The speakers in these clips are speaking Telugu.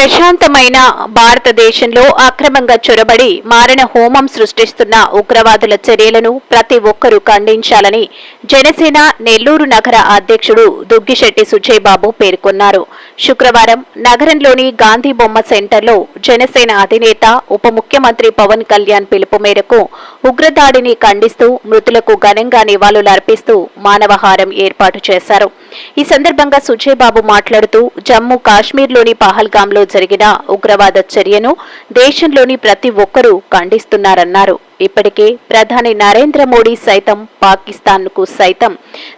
ప్రశాంతమైన భారతదేశంలో అక్రమంగా చొరబడి మారణ హోమం సృష్టిస్తున్న ఉగ్రవాదుల చర్యలను ప్రతి ఒక్కరూ ఖండించాలని జనసేన నెల్లూరు నగర అధ్యక్షుడు దుగ్గిశెట్టి సుజయ్ బాబు పేర్కొన్నారు. శుక్రవారం నగరంలోని గాంధీ బొమ్మ సెంటర్లో జనసేన అధినేత ఉప ముఖ్యమంత్రి పవన్ కళ్యాణ్ పిలుపు మేరకు ఉగ్రదాడిని ఖండిస్తూ మృతులకు ఘనంగా నివాళులర్పిస్తూ మానవహారం ఏర్పాటు చేశారు. ఈ సందర్భంగా సుజయ్ బాబు మాట్లాడుతూ జమ్మూ కాశ్మీర్లోని పహల్గాంలో జరిగిన ఉగ్రవాద చర్యను దేశంలోని ప్రతి ఒక్కరూ ఖండిస్తున్నారన్నారు. ఇప్పటికే ప్రధాని నరేంద్ర మోడీ సైతం పాకిస్తాన్కు సైతం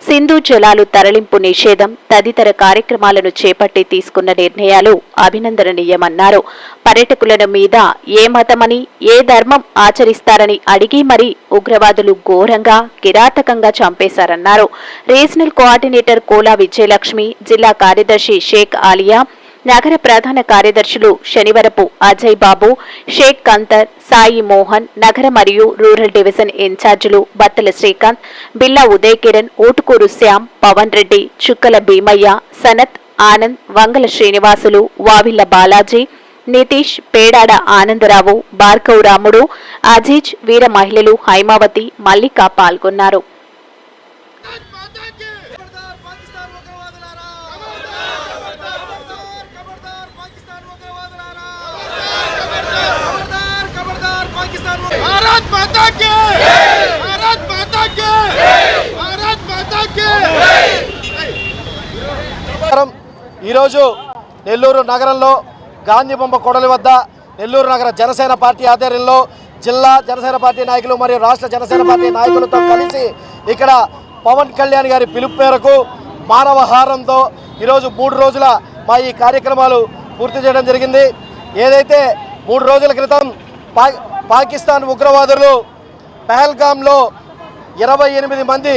సింధు జలాలు తరలింపు నిషేధం తదితర కార్యక్రమాలను చేపట్టి తీసుకున్న నిర్ణయాలు అభినందనీయమన్నారు. పర్యటకులను మీద ఏ మతమని ఏ ధర్మం ఆచరిస్తారని అడిగి మరీ ఉగ్రవాదులు ఘోరంగా కిరాతకంగా చంపేశారన్నారు. రీజనల్ కోఆర్డినేటర్ కోలా విజయలక్ష్మి జిల్లా కార్యదర్శి షేక్ ఆలియా నగర ప్రధాన కార్యదర్శులు శనివరపు అజయ్ బాబు షేక్ కంతర్ సాయి మోహన్ నగర మరియు రూరల్ డివిజన్ ఇన్ఛార్జీలు బత్తల శ్రీకాంత్ బిల్లా ఉదయ్ కిరణ్ ఓటుకూరు శ్యామ్ పవన్ రెడ్డి చుక్కల భీమయ్య సనత్ ఆనంద్ వంగల శ్రీనివాసులు వావిల్ల బాలాజీ నితీష్ పేడాడ ఆనందరావు భార్గవ్ రాముడు అజీజ్ వీర మహిళలు హైమావతి మల్లిక పాల్గొన్నారు. ఈరోజు నెల్లూరు నగరంలో గాంధీ బొమ్మ కొడలి వద్ద నెల్లూరు నగర జనసేన పార్టీ ఆధ్వర్యంలో జిల్లా జనసేన పార్టీ నాయకులు మరియు రాష్ట్ర జనసేన పార్టీ నాయకులతో కలిసి ఇక్కడ పవన్ కళ్యాణ్ గారి పిలుపు మేరకు మానవహారంతో ఈరోజు మూడు రోజుల మా ఈ కార్యక్రమాలు పూర్తి చేయడం జరిగింది. ఏదైతే మూడు రోజుల క్రితం పా పాకిస్తాన్ ఉగ్రవాదులు పహల్గామ్లో ఇరవై ఎనిమిది మంది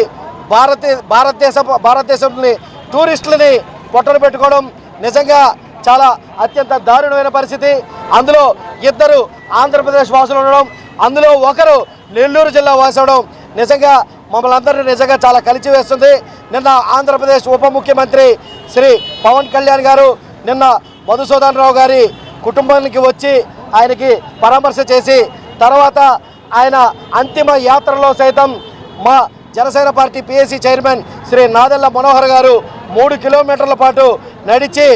భారతీయ భారతదేశ భారతదేశంలోని టూరిస్టులని పొట్టలు పెట్టుకోవడం నిజంగా చాలా అత్యంత దారుణమైన పరిస్థితి. అందులో ఇద్దరు ఆంధ్రప్రదేశ్ వాసులు ఉండడం అందులో ఒకరు నెల్లూరు జిల్లా వాసి అవడం నిజంగా మమ్మల్ని అందరినీ నిజంగా చాలా కలిసి వేస్తుంది. నిన్న ఆంధ్రప్రదేశ్ ఉప ముఖ్యమంత్రి శ్రీ పవన్ కళ్యాణ్ గారు నిన్న మధుసూదన్ రావు గారి కుటుంబానికి వచ్చి ఆయనకి పరామర్శ చేసి తర్వాత ఆయన అంతిమ యాత్రలో సైతం మా Janasena party PSC chairman Shri Nadendla Manohar garu మూడు కిలోమీటర్ల పాటు నడిచి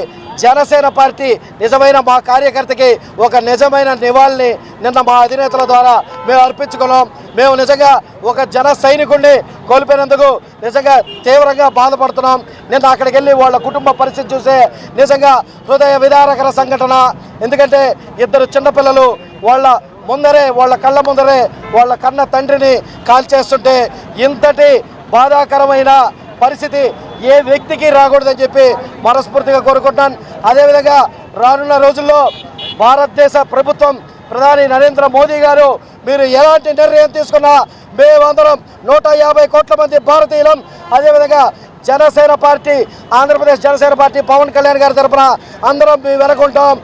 జనసేన పార్టీ నిజమైన మా కార్యకర్తకి ఒక నిజమైన నివాళిని నిన్న మా అధినేతల ద్వారా మేము అర్పించుకున్నాం. మేము నిజంగా ఒక జన సైనికుడిని కోల్పోయినందుకు నిజంగా తీవ్రంగా బాధపడుతున్నాం. నిన్న అక్కడికి వెళ్ళి వాళ్ళ కుటుంబ పరిస్థితి చూసే నిజంగా హృదయ విదారకర సంఘటన. ఎందుకంటే ఇద్దరు చిన్నపిల్లలు వాళ్ళ ముందరే వాళ్ళ కళ్ళ ముందరే వాళ్ళ కన్న తండ్రిని కాల్చేస్తుంటే ఇంతటి బాధాకరమైన పరిస్థితి ఏ వ్యక్తికి రాకూడదని చెప్పి మనస్ఫూర్తిగా కోరుకుంటున్నాను. అదేవిధంగా రానున్న రోజుల్లో భారతదేశ ప్రభుత్వం ప్రధాని నరేంద్ర మోదీ గారు మీరు ఎలాంటి నిర్ణయం తీసుకున్నా మేమందరం నూట యాభై కోట్ల మంది భారతీయులం. అదేవిధంగా జనసేన పార్టీ ఆంధ్రప్రదేశ్ జనసేన పార్టీ పవన్ కళ్యాణ్ గారి తరఫున అందరం మేము వెనకుంటాం.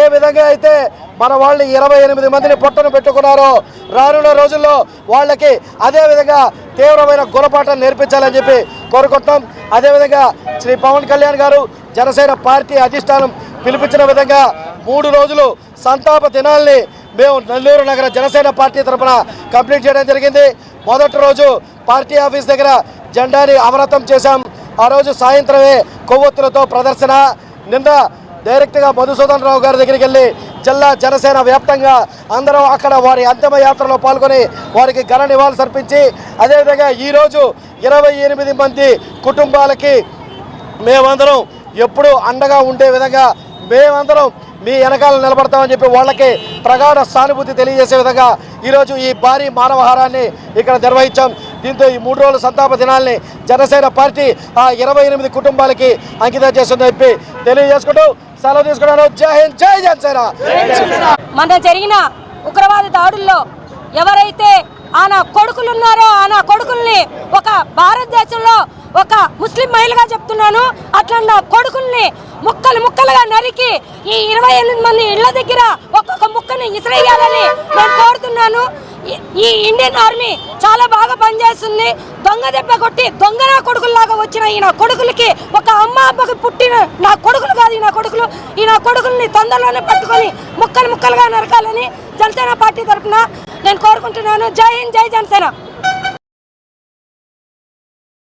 ఏ విధంగా అయితే మన వాళ్ళు ఇరవై ఎనిమిది మందిని పొట్టను పెట్టుకున్నారో. రానున్న రోజుల్లో వాళ్ళకి అదేవిధంగా తీవ్రమైన గుణపాఠం నేర్పించాలని చెప్పి కోరుకుంటున్నాం. అదేవిధంగా శ్రీ పవన్ కళ్యాణ్ గారు జనసేన పార్టీ అధిష్టానం పిలిపించిన విధంగా మూడు రోజులు సంతాప దినాల్ని మేము నెల్లూరు నగర జనసేన పార్టీ తరఫున కంప్లీట్ చేయడం జరిగింది. మొదటి రోజు పార్టీ ఆఫీస్ దగ్గర జెండాని అవరతం చేశాం. ఆ రోజు సాయంత్రమే కొవ్వొత్తులతో ప్రదర్శన నిన్న డైరెక్ట్గా మధుసూదన్ రావు గారి దగ్గరికి వెళ్ళి జిల్లా జనసేన వ్యాప్తంగా అందరం అక్కడ వారి అంతిమ యాత్రలో పాల్గొని వారికి ఘన నివాళులు సర్పించి అదేవిధంగా ఈరోజు ఇరవై ఎనిమిది మంది కుటుంబాలకి మేమందరం ఎప్పుడూ అండగా ఉండే విధంగా మేమందరం మీ వెనకాల నిలబడతామని చెప్పి వాళ్ళకి ప్రగాఢ సానుభూతి తెలియజేసే విధంగా ఈరోజు ఈ భారీ మానవహారాన్ని ఇక్కడ నిర్వహించాం. దీంతో ఈ మూడు రోజుల సంతాప దినాల్ని జనసేన పార్టీ ఆ ఇరవై ఎనిమిది కుటుంబాలకి అంకితం చేస్తుందని చెప్పి తెలియజేసుకుంటూ సెలవు తీసుకున్నాను జై హింద్ జై జనసేన. మన జరిగిన ఉగ్రవాద దాడుల్లో ఎవరైతే ఆయన కొడుకులు ఉన్నారో ఆయన కొడుకుల్ని ఒక భారతదేశంలో ఒక ముస్లిం మహిళగా చెప్తున్నాను అట్లా నా కొడుకుల్ని ముక్కలు ముక్కలుగా నరికి ఈ ఇరవై ఎనిమిది మంది ఇళ్ళ దగ్గర ఒక్కొక్క ముక్కని ఇసిరేయాలని నేను కోరుతున్నాను. ఈ- ఈ ఇండియన్ ఆర్మీ చాలా బాగా పనిచేస్తుంది. దొంగ దెబ్బ కొట్టి దొంగ నా కొడుకుల్లాగా వచ్చిన ఈయన కొడుకులకి ఒక అమ్మ అబ్బకి పుట్టిన నా కొడుకులు కాదు ఈ నా కొడుకులు. ఈ నా కొడుకుల్ని తొందరలోనే పట్టుకొని ముక్కలు ముక్కలుగా నరకాలని జనసేన పార్టీ తరఫున నేను కోరుకుంటున్నాను. జై హింద్ జై జనసేన.